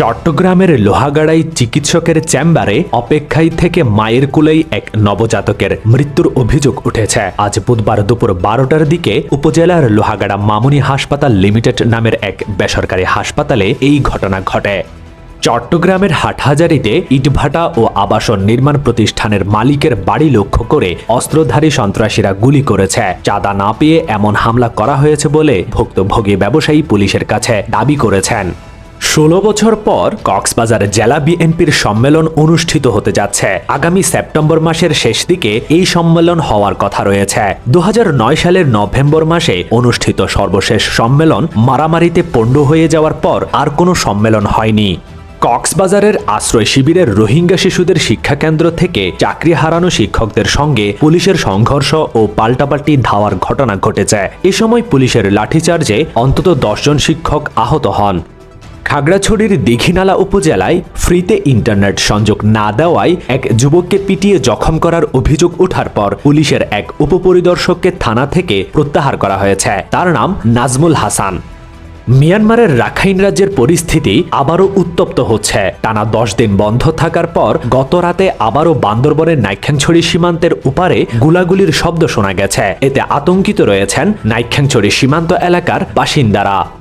চট্টগ্রামের লোহাগাড়াই চিকিৎসকের চেম্বারে অপেক্ষায় থেকে মায়ের কুলেই এক নবজাতকের মৃত্যুর অভিযোগ উঠেছে। আজ বুধবার দুপুর বারোটার দিকে উপজেলার লোহাগাড়া মামুনি হাসপাতাল লিমিটেড নামের এক বেসরকারি হাসপাতালে এই ঘটনা ঘটে। চট্টগ্রামের হাটহাজারিতে ইটভাটা ও আবাসন নির্মাণ প্রতিষ্ঠানের মালিকের বাড়ি লক্ষ্য করে অস্ত্রধারী সন্ত্রাসীরা গুলি করেছে। চাঁদা না পেয়ে এমন হামলা করা হয়েছে বলে ভুক্তভোগী ব্যবসায়ী পুলিশের কাছে দাবি করেছেন। ষোলো বছর পর কক্সবাজার জেলা বিএনপির সম্মেলন অনুষ্ঠিত হতে যাচ্ছে। আগামী সেপ্টেম্বর মাসের শেষ দিকে এই সম্মেলন হওয়ার কথা রয়েছে। দু হাজার নয় সালের নভেম্বর মাসে অনুষ্ঠিত সর্বশেষ সম্মেলন মারামারিতে পণ্ড হয়ে যাওয়ার পর আর কোনো সম্মেলন হয়নি। কক্সবাজারের আশ্রয় শিবিরের রোহিঙ্গা শিশুদের শিক্ষাকেন্দ্র থেকে চাকরি হারানো শিক্ষকদের সঙ্গে পুলিশের সংঘর্ষ ও পাল্টাপাল্টি ধাওয়ার ঘটনা ঘটেছে। এ সময় পুলিশের লাঠিচার্জে অন্তত দশজন শিক্ষক আহত হন। খাগড়াছড়ির দীঘিনালা উপজেলায় ফ্রিতে ইন্টারনেট সংযোগ না দেওয়ায় এক যুবককে পিটিয়ে জখম করার অভিযোগ ওঠার পর পুলিশের এক উপপরিদর্শককে থানা থেকে প্রত্যাহার করা হয়েছে। তার নাম নাজমুল হাসান। মিয়ানমারের রাখাইন রাজ্যের পরিস্থিতি আবারও উত্তপ্ত হচ্ছে। টানা দশ দিন বন্ধ থাকার পর গত রাতে আবারও বান্দরবনের নাইখ্যাংছড়ি সীমান্তের উপারে গুলাগুলির শব্দ শোনা গেছে। এতে আতঙ্কিত রয়েছেন নাইখ্যাংছড়ি সীমান্ত এলাকার বাসিন্দারা।